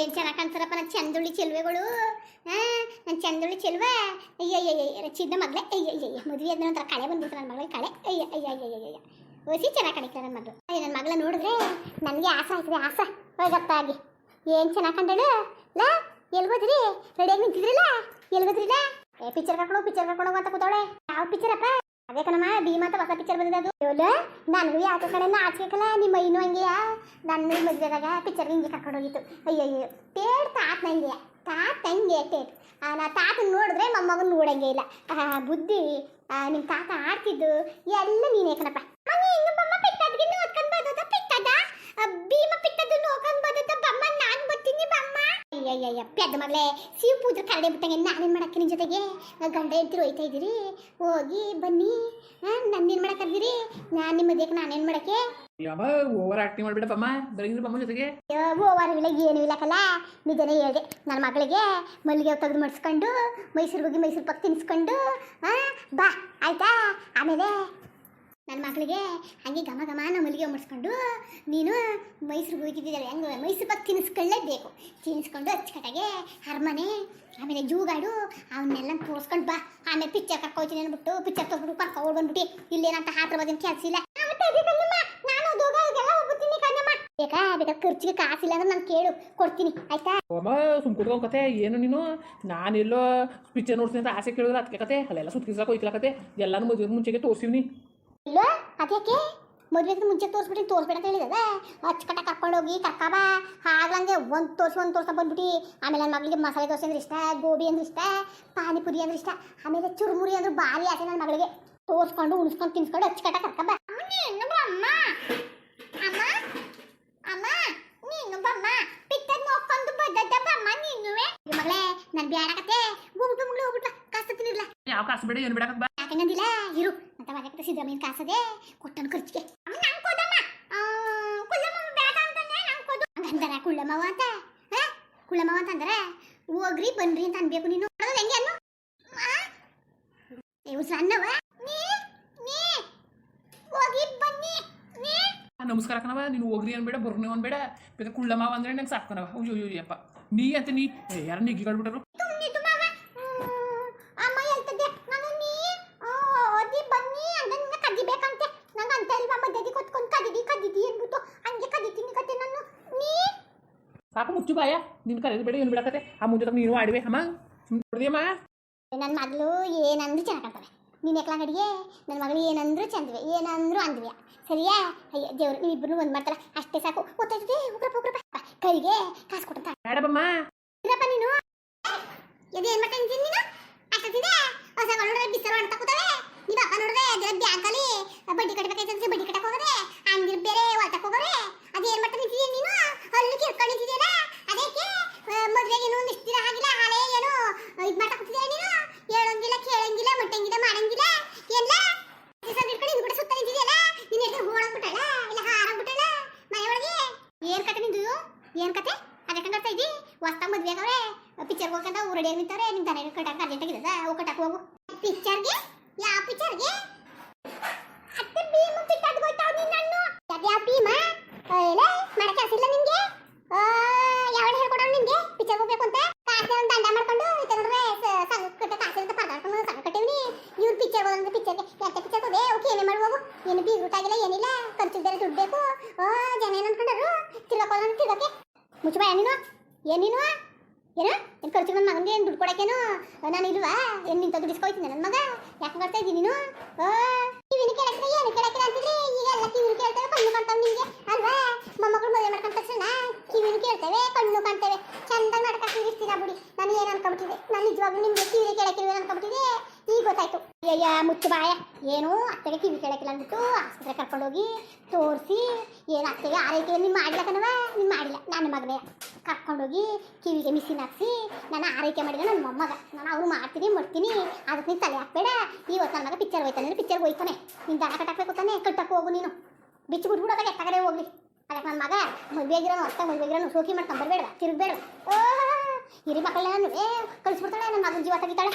ಏನ್ ಚೆನ್ನಾಗಿ ಕಾಣ್ತಾರಪ್ಪ ನನ್ನ ಚಂದುಳ್ಳಿ ಚೆಲುವೆಗಳು. ಹಾ ನನ್ನ ಚಂದುಳ್ಳಿ ಚೆಲುವೆ. ಅಯ್ಯ ಅಯ್ಯ ಅಯ್ಯ ಚಿನ್ನ ಮಗಳೇ. ಅಯ್ಯ ಅಯ್ಯ ಅಯ್ಯ, ಮದುವೆ ಅಂದ್ರೆ ನಂತರ ಕಳೆ ಬಂದ್ಬಿಡ್ತು ನನ್ನ ಮಗಳಿಗೆ ಕಳೆ. ಅಯ್ಯ ಅಯ್ಯ ಅಯ್ಯ ಅಯ್ಯ ಅಯ್ಯ ಓಸಿ ಚೆನ್ನಾಗಿ ಕಾಣಿಕ್ತಾರೆ ನನ್ನ ಮಗಳು. ಅಯ್ಯ ನನ್ನ ಮಗಳ ನೋಡಿದ್ರೆ ನನಗೆ ಆಸೆ ಆಯ್ತದೆ, ಆಸೆ. ಹೋಗತ್ತಾಗಿ ಏನ್ ಚೆನ್ನಾಗಿ ಕಂಡಳು ಲಾ ಎಲ್ಲಿ ಹೋದ್ರಿ? ರೆಡಿಯಾಗಿ ನಿಂತಿದ್ರಲ್ಲ? ಎಲ್ಲಿ ಹೋದ್ರಿಲ್ಲ ಏ ಪಿಕ್ಚರ್ ಕರ್ಕೊಂಡು ಪಿಕ್ಚರ್ ಕರ್ಕೊಂಡು ಅಂತ ಕೂತವಳೆ. ಯಾವ ಪಿಕ್ಚರ್ ಅಪ್ಪ? ಅದೇ ಕಣಮ್ಮ ಭೀಮಾ ಅಂತ ಹೊಸ ಪಿಕ್ಚರ್ ಬಂದಿದೆ ಅದು. ನನಗೂ ಯಾಕೆ ಕಡೆ ನಿಮ್ಮ ಇನ್ನೂ ಹಂಗೆಯ ನನ್ನ ಮದುವೆದಾಗ ಪಿಕ್ಚರ್ ಹಿಂಗೆ ಕರ್ಕೊಂಡು ಹೋಗಿತ್ತು. ಅಯ್ಯಯ್ಯೋ ಪೇಡ್ ತಾತ ನಂಗೆ ತಾತ ಹಂಗೆ ಆ ನಾ ತಾತನ ನೋಡಿದ್ರೆ ಮೊಮ್ಮಗನ್ ನೋಡಂಗೆ ಇಲ್ಲ. ಬುದ್ಧಿ ಆ, ನಿಮ್ ತಾತ ಆಡ್ತಿದ್ದು ಎಲ್ಲ ನೀನೇ ಕಣಪ್ಪ. ಮನೆ ಇನ್ನು ಬಮ್ಮ ಪಿಟ್ಟದ್ಗೆ ನೋಡ್ಕೊಂಡ್ ಬರೋದ ಪಿಟ್ಟದ ಭೀಮ ಪಿಟ್ಟದ್ದು ನೋಡ್ಕೊಂಡ್ ಬರೋದ ಬಮ್ಮ ನಾನ್ ಬರ್ತೀನಿ ಬಮ್ಮ ಅಯ್ಯಯ್ಯಯ್ಯ ಪೆದ್ದ ಮಗಳೇ ಸಿವ್ ಪೂಜೆ ಕರಡೆ ಬಿಟ್ಟಂಗೆ ನಾನೇನು ಮಾಡಕ್ಕೆ ನಿನ್ ಜೊತೆಗೆ? ಗಂಡ ಹೆಂಡ್ತಿರು ಹೋಯ್ತಾ ಇದ್ದೀರಿ? ಹೋಗಿ ಬನ್ನಿ. ನನ್ನೇನು ಮಾಡಕ್ಕಂದಿರಿ ನಾನು ನಿಮ್ಮ ಮದುವೆಗೆ ನಾನೇನು ಮಾಡಕ್ಕೆ? ಓವರ್ ಆಕ್ಟಿಂಗ್ ಮಾಡ್ಬಿಡಪ್ಪಮ್ಮ ಬರೀ ಬಮ್ಮ ಜೊತೆಗೆ. ಓವರ್ವಿಲ್ಲ ಏನು ಇಲ್ಲಕಲ್ಲ ನಿಜನೇ ಹೇಳಿದೆ ನನ್ನ ಮಗಳಿಗೆ ಮಲ್ಲಿಗೆ ತೆಗೆದು ಮಡಿಸ್ಕೊಂಡು ಮೈಸೂರ್ ಹೋಗಿ ಮೈಸೂರು ಪಕ್ಕ ತಿನ್ಸ್ಕೊಂಡು ಬಾ ಆಯ್ತಾ? ಆಮೇಲೆ ನನ್ನ ಮಕ್ಕಳಿಗೆ ಹಂಗೆ ಘಮ ಘಮ ಮಲ್ಲಿಗೆ ಮುಡಿಸ್ಕೊಂಡು ನೀನು ಮೈಸೂರಿಗೆ ಹೋಗಿದ್ದಿದ್ದಲ್ಲ ಹೆಂಗೆ ಮೈಸೂರು ಪಕ್ಕ ತಿನ್ನಿಸ್ಕೊಳ್ಳೇಬೇಕು ತಿನ್ನಿಸ್ಕೊಂಡು ಅಚ್ಚುಕಟ್ಟಾಗೆ ಅರಮನೆ, ಆಮೇಲೆ ಜೂಗಾಡು, ಅವನ್ನೆಲ್ಲ ತೋರಿಸ್ಕೊಂಡು ಬಾ. ಆಮೇಲೆ ಪಿಚ್ಚರ್ ಕರ್ಕೋತೀನಿ ಅಂದ್ಬಿಟ್ಟು ಪಿಚ್ಚರ್ ತೊಗೊಂಡು ಕರ್ಕೊಂಡು ಬಂದ್ಬಿಟ್ಟು ಇಲ್ಲೇನಂತ ಹಾತ್ರ ಬದಿನ ಕೆಲಸ ಇಲ್ಲ? ನಾನು ದೂಗ, ಇದೆಲ್ಲ ಹೋಗ್ಬಿಡ್ತೀನಿ ಕಣ್ಣಮ್ಮ. ಬೇಕಾ? ಖರ್ಚಿಗೆ ಕಾಸಿಲ್ಲ ಅಂದ್ರೆ ನಾನು ಕೇಳು. ಕೊಡ್ತೀನಿ. ಆಯ್ತಾ? ಅಮ್ಮ, ಸುಮ್ ಕುಡ್ಕೊಂಡ್ ಕತೆ. ಏನು ನೀನು? ನಾನೆಲ್ಲೋ ಪಿಕ್ಚರ್ ನೋಡ್ತೀನಿ ಅಂತ ಆಸೆ ಕೇಳಿದ್ರೆ ಅದಕ್ಕೆ ಕತೆ. ಅಲ್ಲೆಲ್ಲ ಸುತ್ತಿಸ್ಲಾಕ ಕತೆ. ಎಲ್ಲಾನು ಮದುವೆ ಮುಂಚೆಗೆ ತೋರಿಸಿವ್ನಿ. ಇಲ್ಲ ಅದಕ್ಕೆ ಮದುವೆಗೆ ಮುಂಚೆ ತೋರಿಸ್ಬಿಟ್ಟು ತೋರಿಸ್ಬೇಡ ಅಂತ ಹೇಳಿದ ಅಚ್ಚುಕಟ್ಟ ಕರ್ಕೊಂಡೋಗಿ ಕರ್ಕಬಾ. ಆಗ್ಲಂಗೆ ಒಂದು ತೋರಿಸಿ ಒಂದು ತೋರ್ಸ ಬಂದ್ಬಿಟ್ಟು. ಆಮೇಲೆ ನನ್ನ ಮಗಳಿಗೆ ಮಸಾಲೆ ದೋಸೆ ಅಂದ್ರೆ ಇಷ್ಟ ಗೋಬಿ ಅಂದ್ರೆ ಇಷ್ಟ ಪಾನಿಪುರಿ ಅಂದ್ರೆ ಇಷ್ಟ ಆಮೇಲೆ ಚುರುಮುರಿ ಅಂದ್ರೆ ಭಾರಿ ಆಸೆ ನನ್ನ ಮಗಳಿಗೆ. ತೋರಿಸ್ಕೊಂಡು ಉಣಿಸ್ಕೊಂಡು ತಿನ್ಸ್ಕೊಂಡು ಅಚ್ಚುಕಟ್ಟ ಕರ್ಕಬ. ಅಮ್ಮ ಅಮ್ಮ. ಅಮ್ಮ ನೀನು ಬಮ್ಮ ಪಿಕ್ಕದ್ ನೋಡ್ಕೊಂಡು ಬದ್ದದ್ದ ಬಮ್ಮ ನೀನುವೆ. ಮಗಳೇ ನಾನು ಬ್ಯಾಡಕತ್ತೆ ಗುಂಪು ಮಗಳು ಹೋಗ್ಬಿಟ್ಲ. ಕಾಸ್ತ ತಿನ್ನಿರ್ಲ ಯಾವ ಕಾಸು ಬೇಡ ಏನು ಬಿಡಕ್ಕೆ ಯಾಕಂಗಂದಿಲ್ಲ ಇರು ಅಂತ ಮಗಕ್ಕೆ ಸಿದ್ದರಾಮಯ್ಯನ ಕಾಸದೆ ಕೊಟ್ಟನು ಖರ್ಚಿಗೆ. ಅವ್ನು ಕುಳ್ಳಮ್ಮವ ಹಂಗಂದಾರ ಕುಳ್ಳಮ್ಮವ ಅಂತ? ಅಂತಂದ್ರೆ ಹೋಗ್ರಿ, ಬನ್ರಿ ಅಂತ ಅನ್ಬೇಕು ನೀನು. ನೋಡೋದು ಹೆಂಗೆ ಅನ್ನು? ಇವು ಸಣ್ಣವ ಹೋಗಿ ಬನ್ನಿ ನಮಸ್ಕಾರ ಕಣವ ನೀನು ಹೋಗ್ರಿ ಅನ್ಬೇಡ ಬರ್ನಿ ಅನ್ಬೇಡ. ಬೇಕಾದ್ರೆ ಕುಳ್ಳಮ್ಮ ಅಂದ್ರೆ ನಂಗೆ ಸಾಕ್ತನವ ಅಯ್ಯೋ ಅಯ್ಯೋ ಅಯ್ಯಪ್ಪ ನೀ ಅಂತ ನೀ ಯಾರ ನಿಗ್ಗಿಗಳ್ಬಿಟ್ರು ತುಮ್ನಿ ತುಮಾವ ಅಮ್ಮ ಹೇಳ್ತದೆ ನಾನು ನೀ ಆ, ಓದಿ ಬನ್ನಿ ಅಂದ್ರೆ ನಿಂಗೆ ಕದಿಬೇಕಂತೆ ನಂಗೆ ಅಂತ ಇಲ್ವಾ ಮಧ್ಯದಿ ಕೊತ್ಕೊಂಡು ಕದಿದಿ ಕದಿದಿ ಅಂದ್ಬಿಟ್ಟು ಹಂಗೆ ಕದಿತೀನಿ ಕತೆ ನಾನು ನೀ ಸಾಕು ಮುಚ್ಚು ಬಾಯ. ನಿನ್ ಕರೆದು ಬೇಡ ಏನು ಬಿಡಕತ್ತೆ. ಆ ತಗ ನೀನು ಆಡಿವೆ. ಅಮ್ಮ ನೋಡಿದೆಯಮ್ಮ ನನ್ನ ಮಗಳು ಏನಂದ್ರು ಚೆನ್ನಾಗಂತವೆ ನೀನು ಎಕ್ಲಂಗಡಿಗೆ ನನ್ನ ಮಗಳು ಏನಂದ್ರು ಚಂದ್ವೆ ಏನಂದ್ರು ಅಂದ್ವೆ. ಸರಿಯಾ? ಅಯ್ಯ ದೇವ್ರು ನೀವಿಬ್ಬರು ಒಂದು ಮಾಡ್ತಾರ? ಅಷ್ಟೇ ಸಾಕು. ಗೊತ್ತಾಯ್ತದೆ ಉಗ್ರಪ್ಪ ಉಗ್ರಪ್ಪ. ಕೈಗೆ ಕಾಸು ಕೊಟ್ಟಂತ. ಬೇಡಬಮ್ಮ ಇರಪ್ಪ ನೀನು? ಇದು ಏನ್ ಮಾಡ್ತಾ ನೀನು? ಅಷ್ಟೊತ್ತಿದೆ? ಹೊಸ ನೋಡಿದ್ರೆ ಬಿಸರು ಅಂತ ಕೂತವೆ. ನಿಮ್ಮ ಅಪ್ಪ ನೋಡಿದ್ರೆ ಬ್ಯಾಂಕಲ್ಲಿ ಬಡ್ಡಿ ಕಟ್ಟಬೇಕಾಯ್ತಂದ್ರೆ ಬಡ್ಡಿ ಕಟ್ಟಕ್ಕೆ ಹೋಗೋರೆ ಅಂದಿರ್ ಬೇರೆ ಹೊಲ್ತಕ್ಕೆ ಹೋಗೋರೆ ಅದು ಏನ್ ಮಾಡ್ತಾ ನಿಂತಿದ್ದೀಯ ನೀನು ಹಲ್ಲು ಕಿರ್ಕೊಂಡು ನಿಂತಿದ್ದೀಯಲ್ಲ ಅದಕ್ಕೆ ಮದುವೆಗೆ ಏನು ನಿಸ್ತಿರ ಆಗಿಲ್ಲ ಹಾಳೆ ಏನು ಇದು ಮಾಡ್ತಾ ಕೂತಿದ್ದೀಯ ನೀನು ಹೇಳಂಗಿಲ್ಲ ಕೇಳಂಗಿಲ್ಲ ಮುಟ್ಟಂಗಿಲ್ಲ ಮಾಡಂಗಿಲ್ಲ ಎಲ್ಲ ಇಟ್ಕೊಂಡು ಇದು ಕೂಡ ಸುತ್ತ ನಿಂತಿದೆಯಲ್ಲ ನಿನ್ನ ಹೆಸರು ಹೋಳಂಗ್ಬಿಟ್ಟಲ್ಲ ಇಲ್ಲ ಹಾರಾಗ್ಬಿಟ್ಟಲ್ಲ ಮನೆ ಒಳಗೆ ಏನ್ ಕತೆ ನಿಂದು ಏನ್ ಕತೆ ಅದಕ್ಕೆ ನೋಡ್ತಾ ಇದ್ದಿ ಹೊಸ್ತಾಗ ಮದ್ವೆ ಆಗವ್ರೆ ಪಿಕ್ಚರ್ ಹೋಗಂತ ರೆಡಿಯಾಗಿ ನಿಂತಾರೆ ನಿಮ್ ದನ ಕಟ್ಟಕ್ಕೆ ಅರ್ಜೆಂಟ್ ಆಗಿದೆ ಹೋಗಿ. ಕಟ್ಟಕ್ಕೆ ಹೋಗು ಪಿಕ್ಚರ್ಗೆ ಯಾವ ಪಿಕ್ಚರ್ಗೆ ಅತ್ತೆ ಭೀಮ ನಿಂಗೆ ನಿಂಗೆ ಪಿಕ್ಚರ್ ಹೋಗ್ಬೇಕು ಅಂತ. ಮಾಡ್ಕೊಂಡು ಪಿಕ್ಚರ್ಗೆ ಓಕೆ ಏನಿಲ್ಲ. ಜನ ನೀನು? ಏನ? ಏನ್ ಖರ್ಚು ನನ್ನ ಮಗನಿಗೆ ಏನು ದುಡ್ಡು ಕೊಡಕ್ಕೇನು? ನಾನು ಇಲ್ವಾ? ಏನು ನಿಂತ ದುಡಿಸ್ಕೊಯ್ತೀನಿ ನನ್ನ ಮಗ? ಯಾಕೆ ಮಾಡ್ತಾ ಇದ್ದೀನಿ ನೀನು? ಕಿವಿನ ಕೇಳಕ್ರೆ ಏನು ಕೇಳಕ್ರೆ ಅಂತಿದ್ರೆ ಈಗ ಎಲ್ಲ ಕಿವಿನ ಕೇಳ್ತೇವೆ ಕಣ್ಣು ಕಾಣ್ತಾವೆ ನಿಮಗೆ ಅಲ್ವಾ? ಮೊಮ್ಮಗಳು ಮದುವೆ ಮಾಡ್ಕೊಂಡ ತಕ್ಷಣ ಕಿವಿನ ಕೇಳ್ತೇವೆ ಕಣ್ಣು ಕಾಣ್ತೇವೆ. ಚಂದಾಗಿ ನಾಟಕ ಇರ್ತೀರಾ ಬಿಡಿ? ನಾನು ಏನು ಅನ್ಕೊಂಬಿಟ್ಟಿದೆ ನಾನು ನಿಜವಾಗ್ಲೂ ನಿಮಗೆ ಕಿವಿ ಕೇಳಕ್ಕಿಲ್ವೇನು ಅನ್ಕೊಂಬಿಟ್ಟಿದೆ ಈಗ ಗೊತ್ತಾಯ್ತು. ಅಯ್ಯ ಮುಚ್ಚು ಬಾಯ. ಏನು? ಅತ್ತೆಗೆ ಕಿವಿ ಕೇಳಕ್ಕಿಲ್ಲ ಅಂದ್ಬಿಟ್ಟು ಆಸ್ಪತ್ರೆ ಕರ್ಕೊಂಡೋಗಿ ತೋರಿಸಿ, ಏನು ಅತ್ತೆಗೆ ಆರೈಕೆ ನೀನು ಮಾಡಿಲ್ಲ ಕಣವ ನೀನು ಮಾಡಿಲ್ಲ. ನನ್ನ ಮಗನೇ. ಕರ್ಕೊಂಡೋಗಿ ಕಿವಿಗೆ ಮಿಸಿನ್ ಹಾಕ್ಸಿ ನಾನು ಆರೈಕೆ ಮಾಡಿದೆ ನನ್ನ ಮೊಮ್ಮಗ. ನಾನು ಅವ್ರು ಮಾಡ್ತೀನಿ ಮಾಡ್ತೀನಿ ಅದಕ್ಕೆ ನೀನು ತಲೆ ಹಾಕ್ಬೇಡ. ಇವತ್ತು ನನ್ನ ಮಗ ಪಿಕ್ಚರ್ ಹೋಯ್ತಾನೆ ಪಿಕ್ಚರ್ ಹೋಯ್ತಾನೆ. ನಿನ್ನ ದಾನ ಕಟ್ಟಾಕ್ಬೇಕು ತಾನೆ ಕಟ್ಟಕ್ಕೆ ಹೋಗು ನೀನು. ಬಿಚ್ಚು ಬಿಟ್ಬಿಡೋದಾಗ ಎತ್ತಗಡೆ ಹೋಗ್ಲಿ. ಅದಕ್ಕೆ ನನ್ನ ಮಗ ಮದುವೆಗಿರೋನು ಅರ್ಥ ಮದುವೆಗಿರೋನು ಸೋಕಿ ಮಾಡ್ಕೊಂಡು ಬರಬೇಡ ತಿರುಗಬೇಡ ಹಿರಿ ನಾನು ಏ, ಕಳಿಸ್ಬಿಡ್ತಾಳೆ, ನನ್ನ ಮಗನ ಜೀವ ತೆಗಿತಾಳೆ.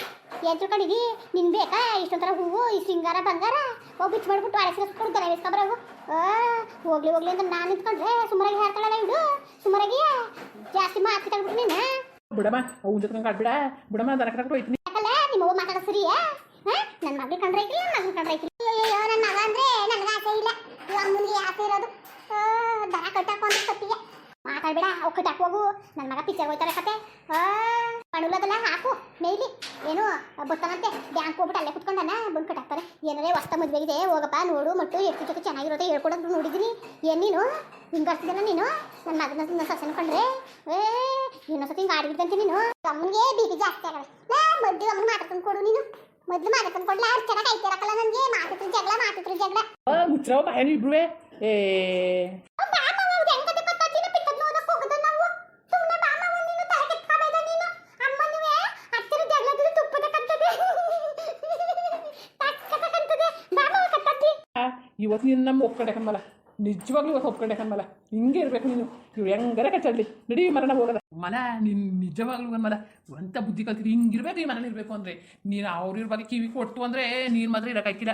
ಏನ್ ತಿಳ್ಕೊಂಡಿದಿ ನಿನ್ ಬೇಕಾ? ಇಷ್ಟೊಂಥರ ಹೂವು, ಈ ಸಿಂಗಾರ ಬಂಗಾರ? ಹೋಗಿ ಬಿಚ್ಚಿ ಮಾಡ್ಬಿಟ್ಟು ಅಳಸಿ ಸುಟ್ಕೊಂಡು ಗನೆ ಇಸ್ಕೊಬರೋಗು ಹೋಗ್ಲಿ ಹೋಗ್ಲಿ ಅಂತ ನಾನು ನಿಂತ್ಕೊಂಡ್ರೆ ಸುಮಾರಾಗಿ ಹೇಳ್ತಾಳಲ್ಲ ಇಡು ಸುಮಾರಾಗಿ ಜಾಸ್ತಿ ಮಾತು ತಗ್ಬಿಟ್ಟು ನೀನು ಬಿಡಮ್ಮ. ಅವ್ನ ಜೊತೆ ಕಾಡ್ಬಿಡ. ಬಿಡಮ್ಮ ದನ ಕಡೆ ಹೋಯ್ತೀನಿ. ಯಾಕಲ್ಲ? ನಿಮ್ಮ ಅವ್ವ ಮಾತಾಡೋ ಸರಿಯಾ ನನ್ನ ಮಗಳು ಕಂಡ್ರೆ ಐತಿಲ್ಲ ನನ್ನ ಮಗ ಕಂಡ್ರೆ ಐತಿಲ್ಲ ಅಯ್ಯೋ ನನ್ನ ಮಗ ಅಂದ್ರೆ ನನಗೆ ಆಸೆ ಇಲ್ಲ. ಇವ ಮುಂದೆ ಆಸೆ ಇರೋದು? ದನ ಕಟ್ಟಾಕು ಅಂತ ತಪ್ಪಿಗೆ ಮಾತಾಡ್ಬೇಡ ಅವು ಕಟ್ಟಾಕ ಹೋಗು. ನನ್ನ ಮಗ ಪಿಚ್ಚರ್ ಹೋಯ್ತಾರೆ ಕತೆ. ಪಣುಲದಲ್ಲ ಹಾಕು. ಮೇಲಿ ಏನು ಬರ್ತಾನಂತೆ ಬ್ಯಾಂಕ್ ಹೋಗ್ಬಿಟ್ಟು ಅಲ್ಲೇ ಕುತ್ಕೊಂಡನ ಬಂದು ಕಟ್ಟಾಕ್ತಾರೆ. ಏನಾರೇ ಹೊಸ್ತ ಮದುವೆ ಇದೆ ಹೋಗಪ್ಪ ನೋಡು ಮಟ್ಟು ಎಷ್ಟು ಜೊತೆ ಚೆನ್ನಾಗಿರುತ್ತೆ ಹೇಳ್ಕೊಡೋದು ನೋಡಿದ್ದೀನಿ ಏನ್ ನೀನು? ಹಿಂಗಾಡ್ತಿದ್ದಾನ ನೀನು? ನನ್ನ ಮಗನ ನನ್ನ ಸಸನ್ ಕಂಡ್ರೆ? ಏ ಇನ್ನೊಂದ್ಸತಿ ಹಿಂಗೆ ಆಡಿಬಿಡ್ದಂತೆ ನೀನು. ಅಮ್ಮನಿಗೆ ಬಿ ಪಿ ಜಾಸ್ತಿ ಆಗಲ್ಲ ನಾ ಮದ್ದು ಅಮ್ಮನ ಮಾತಾಡ್ಕೊಂಡು ಕೊಡು ನೀನು. ಮೊದ್ಲು ಮಾತಾಡ್ಕೊಂಡು ಕೊಡ್ಲ ಅಷ್ಟು ಚೆನ್ನಾಗಿ ಐತಿರಕ್ಕಲ್ಲ ನನಗೆ ಮಾತಿದ್ರು ಜಗಳ ಮಾತಿದ್ರು ಜಗಳ. ಮುಚ್ಚರವ ಬಾಯನು ಇಬ್ರುವೆ. ಏ. ಇವತ್ತು ನೀನು ನಮ್ಮ ಒಪ್ಕೊಂಡೆ ಕಮ್ಮಲ್ಲ ನಿಜವಾಗ್ಲೂ ಇವತ್ತು ಒಪ್ಕೊಂಡೆ ಕಮ್ಮಲ್ಲ ಹಿಂಗೆ ಇರ್ಬೇಕು ನೀನು. ಇವ್ರು ಹೆಂಗರ ಕಚ್ಚಲ್ಲಿ ನಡಿ ಮರಣ ಹೋಗದ ಮನ ನೀನು ನಿಜವಾಗ್ಲೂ ಕನ್ಮಲ್ಲ ಅಂತ ಬುದ್ಧಿ ಕಲ್ತಿದ್ದು ಹಿಂಗಿರ್ಬೇಕು, ಈ ಮನೇಲಿ ಇರಬೇಕು ಅಂದ್ರೆ. ನೀನು ಬಗ್ಗೆ ಕಿವಿ ಕೊಟ್ಟು ಅಂದ್ರೆ ನೀನು ಮಾತ್ರ ಇರೋಕ್ಕಾಗಿಲ್ಲ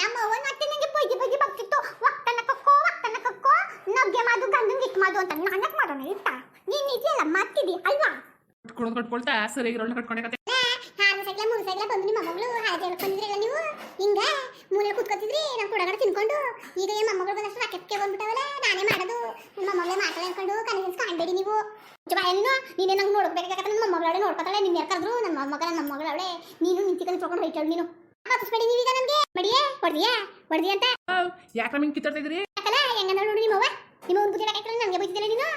ನಮ್ಮ ಅವ್ವನ ಅತ್ತೆ ನಂಗೆ ಬೈದಿ ಬೈದಿ ಬರ್ತಿತ್ತು ಒಕ್ಕನ ಕಕ್ಕೋ ಒಕ್ಕನ ಕಕ್ಕೋ ನಗ್ಗೆ ಮಾದು ಅಂತ ನಾನಕ್ ಮಾಡೋಣ ಇತ್ತ? ನೀನ್ ಇದೆಯಲ್ಲ ಮಾಡ್ತಿದ್ದಿ ಅಲ್ವಾ? ಕಟ್ಕೊಳ್ಳೋದು ಕಟ್ಕೊಳ್ತಾ ಸರಿಯಾಗಿರೋಳ್ನ ಕಟ್ಕೊಂಡೆ ಕತೆ. ನಾನು ಸೈಕ್ಲ ಮೂರು ಸೈಕ್ಲ ಬಂದು ನಿಮ್ಮ ಮಗಳು ಹಾಗೆ ಬಂದಿರಲ್ಲ ನೀವು? ಹಿಂಗ ಮೂಲೆ ಕೂತ್ಕೊತಿದ್ರಿ ನಾವು ಕೂಡಗಡೆ ತಿನ್ಕೊಂಡು ಈಗ ಏನ್ ಮೊಮ್ಮಗಳು ಬಂದಷ್ಟು ರಾಕೆಟ್ಗೆ ಬಂದ್ಬಿಟ್ಟವಲ್ಲ ನಾನೇ ಮಾಡೋದು. ನಿಮ್ಮ ಮೊಮ್ಮಗಳೇ ಮಾತಾಡ ಅನ್ಕೊಂಡು ಕನಸಿನ ಕಾಣ್ಬೇಡಿ ನೀವು. ಜವಾಯನ್ನು ನೀನೇ ನಂಗೆ ನೋಡ್ಬೇಕಾಗತ್ತೆ ನನ್ನ ಮಗಳೇ ನೋಡ್ಕೊತಾಳೆ ನಿನ್ನ ಯಾರು ಕರೆದ್ರು ನನ್ನ ನಮ್ಮ ನನ್ನ ಅವಳೆ ನೀನು ನಿಂತಿಕೊಂಡು ತೊಗೊಂಡು ಹೋಯ್ತಾಳು ನೀನು. ಮಾತಾಡ್ಸ್ಬೇಡಿ ನೀವೀಗ ನನಗೆ ಬಡಿಯೇ ಹೊಡ್ದಿಯಾ? ಹೊಡ್ದಿ ಅಂತ? ಯಾಕೆ ನಮಗೆ ಕಿತ್ತಾಡ್ತಿದ್ರಿ ಯಾಕಲ್ಲ ಹೆಂಗಂದ್ರೆ ನೋಡಿ ನಿಮ್ಮವ್ವ. ನಿಮ್ಮ ಒಂದು ಬುದ್ಧಿ ಹಾಕಿದ್ರೆ ನನಗೆ ಬೈತಿದ್ದಿಲ್ಲ ನೀನು?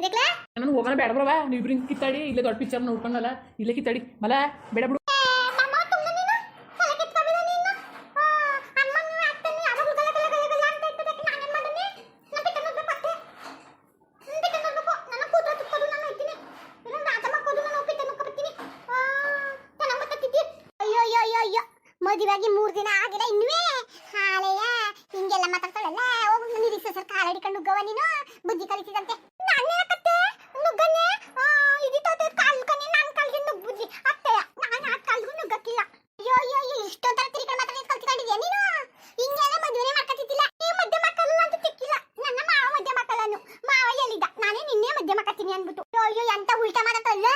ಇದಕ್ಲಾ ನಾನು ಹೋಗೋಣ ಬೇಡ ಬರವಾ ನೀವು ಇಬ್ರು ಕಿತ್ತಾಡಿ, ಇಲ್ಲೇ ದೊಡ್ಡ ಪಿಕ್ಚರ್ ನೋಡ್ಕೊಂಡಲ್ಲ, ಇಲ್ಲೇ ಕಿತ್ತಾಡಿ. ಮಲ, ಬೇಡ ಬಿಡು ಮಮ್ಮ ತುಂಬ ನೀನು ತಲೆ ಕೆತ್ಕೊಂಡಿಲ್ಲ ನೀನು ಅಮ್ಮನ ಅತ್ತನ ಯಾವಾಗಲೂ ಗಲ ಗಲ ಗಲ ಗಲ ಅಂತ ಇರ್ತದೆ ನಾನೇನ್ ಮಾಡನೆ ನಾ ಬಿಟ್ಟು ನೋಡ್ಬೇಕು ಅತ್ತೆ ಹ್ಮ್, ಬಿಟ್ಟು ನೋಡ್ಬೇಕು ನನ್ನ ಕೂದಲು ತುಕ್ಕೋದು ನಾನು ಇದ್ದೀನಿ ಇಲ್ಲ ರಾತ ಮಕ್ಕೋದು ನಾನು ಬಿಟ್ಟು ನೋಡ್ಕೊ ಬರ್ತೀನಿ ಚೆನ್ನಾಗಿ ಗೊತ್ತಿದ್ದಿ ಅಯ್ಯೋ ಅಯ್ಯೋ ಅಯ್ಯೋ ಅಯ್ಯೋ ಮದುವೆಯಾಗಿ ಮೂರು ದಿನ ಆಗಿಲ್ಲ ಇನ್ನುವೇ ಹಾಲೆಯ ಹಿಂಗೆಲ್ಲ ಮಾತಾಡ್ತಾಳಲ್ಲ ಹೋಗು ನೀರು ಕಾಲ ಹಿಡ್ಕೊಂಡು ನುಗ್ಗವ ನೀನು? ಬುದ್ಧಿ ಕಲಿತಿದಂತೆ ನಾನೇ ಕತ್ತೆ ನುಗ್ಗನೆ? ಇದಿತ್ತು ಕಾಲ್ ಕನೆ ನಾನು ಕಾಲ್ಗೆ ನುಗ್ಗ್ ಬುದ್ಧಿ. ಅತ್ತೆ, ನಾನು ಆ ಕಾಲ್ಗೂ ನುಗ್ಗಕ್ಕಿಲ್ಲ. ಅಯ್ಯೋ ಅಯ್ಯೋ ಅಯ್ಯೋ ಇಷ್ಟೊಂಥರ ತಿರುಗಿ ನೀನು ಕಲ್ತ್ಕೊಂಡಿದ್ಯಾ ನೀನು? ಹಿಂಗೇನೆ ಮದುವೆ ಮಾಡ್ಕೊತಿದ್ದಿಲ್ಲ ಈ ಮಧ್ಯೆ ಮಕ್ಕಳಲ್ಲ ಅಂತ ತಿಕ್ಕಿಲ್ಲ. ನನ್ನ ಮಾವ ಮಧ್ಯೆ ಮಕ್ಕಳನ್ನು. ಮಾವ ಎಲ್ಲಿದ್ದ? ನಾನೇ ನಿನ್ನೆ ಮಧ್ಯೆ ಮಕ್ಕತ್ತೀನಿ ಅಂದ್ಬಿಟ್ಟು. ಅಯ್ಯೋ ಎಂತ ಉಲ್ಟಾ ಮಾತಾಡ್ತಲ್ಲ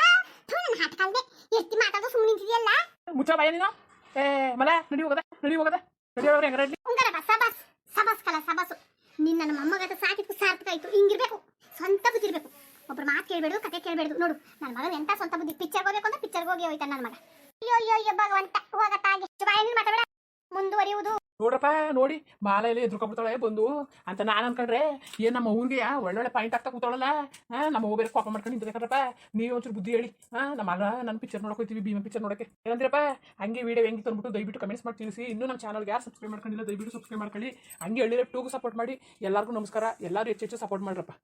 ನನ್ನ ಹಾಟ ಕಾಲ್ದೆ ಎತ್ತಿ ಮಾತಾಡೋ ಸುಮ್ಮನೆ ನಿಂತಿದೆಯಲ್ಲ? ಮುಚ್ಚ ಬಾಯ ನೀನು. ಏ, ಮಲ, ನಡಿ ಹೋಗದ ನಡಿ ಹೋಗದ. ನಡಿ ಹೋಗ್ರೆ ಹೆಂಗಾರ ಇರ್ಲಿ ಉಂಗರಪ್ಪ ಸಬಾಸ್ ಸಬಾಸ್ ಕಲ ಸಬಾಸು ನೀನ್ ನನ್ನ ಮೊಮ್ಮಗದ ಸಾಕಿದ್ಕು ಸಾರ್ಥಕ ಆಯ್ತು ಹಿಂಗಿರ್ಬೇಕು. ಸ್ವಂತ ಬುದ್ಧಿ ಇರಬೇಕು. ಒಬ್ರು ಮಾತು ಕೇಳಬೇಡು ಕತೆ ಕೇಳ್ಬೇಡು ನೋಡು ನನ್ನ ಮಗ ಎಂತ ಸ್ವಂತ ಬುದ್ಧಿ? ಪಿಕ್ಚರ್ ಹೋಗ್ಬೇಕು ಅಂದ್ರೆ ಪಿಕ್ಚರ್ ಹೋಗಿ ಹೋಯ್ತಾನೆ ನನ್ನ ಮಗ. ಅಯ್ಯೋ ಅಯ್ಯೋ ಭಗವಂತ ಹೋಗತ್ತಾಗಿ ಬಾಯಲ್ಲಿ ಮಾತಾಡ ಮುಂದುವರಿಯುವುದು ನೋಡ್ರಪ್ಪ ನೋಡಿ ಮಾಲೆಯಲ್ಲಿ ಎದ್ರುಕೊಬಿಡ್ತಾಳೆ ಬಂದು. ಅಂತ ನಾನು ಅನ್ಕೊಂಡ್ರೆ, ಏನು ನಮ್ಮ ಊರಿಗೆ ಒಳ್ಳೊಳ್ಳೆ ಪಾಯಿಂಟ್ ಆಗ್ತಾ ಕೂತಾಳಲ್ಲ? ಹಾಂ ನಮ್ಮ ಓಬೇರೆ ಬೇರೆ ಕಾಪ ಮಾಡ್ಕೊಂಡು ನಿಂತಿರ್ತಾರಪ್ಪ ನೀವು ಒಂಚೂರು ಬುದ್ಧಿ ಹೇಳಿ. ಹಾಂ ನಮ್ಮ ಮಗ ನನ್ನ ಪಿಕ್ಚರ್ ನೋಡಕ್ಕೆ ಹೋಗ್ತೀವಿ ಭೀಮಾ ಪಿಕ್ಚರ್ ನೋಡಕ್ಕೆ. ಏನಂದ್ರಪ್ಪ, ಹಂಗೆ ವೀಡಿಯೋ ಹೆಂಗೆ ತಂದ್ಬಿಟ್ಟು ದಯವಿಟ್ಟು ಕಮೆಂಟ್ಸ್ ಮಾಡಿ ತಿಳಿಸಿ. ಇನ್ನೂ ನಮ್ಮ ಚಾನಲ್ಗೆ ಯಾರು ಸಬ್ಸ್ಕ್ರೈಬ್ ಮಾಡ್ಕೊಂಡಿಲ್ಲ, ದಯವಿಟ್ಟು ಸಬ್ಸ್ಕ್ರೈಬ್ ಮಾಡ್ಕೊಳ್ಳಿ. ಹಂಗೆ ಹಳ್ಳಿ ಟೂಗೂ ಸಪೋರ್ಟ್ ಮಾಡಿ. ಎಲ್ಲರಿಗೂ ನಮಸ್ಕಾರ. ಎಲ್ಲರೂ ಹೆಚ್ಚು ಹೆಚ್ಚು ಸಪೋರ್ಟ್ ಮಾಡ್ರಪ್ಪ.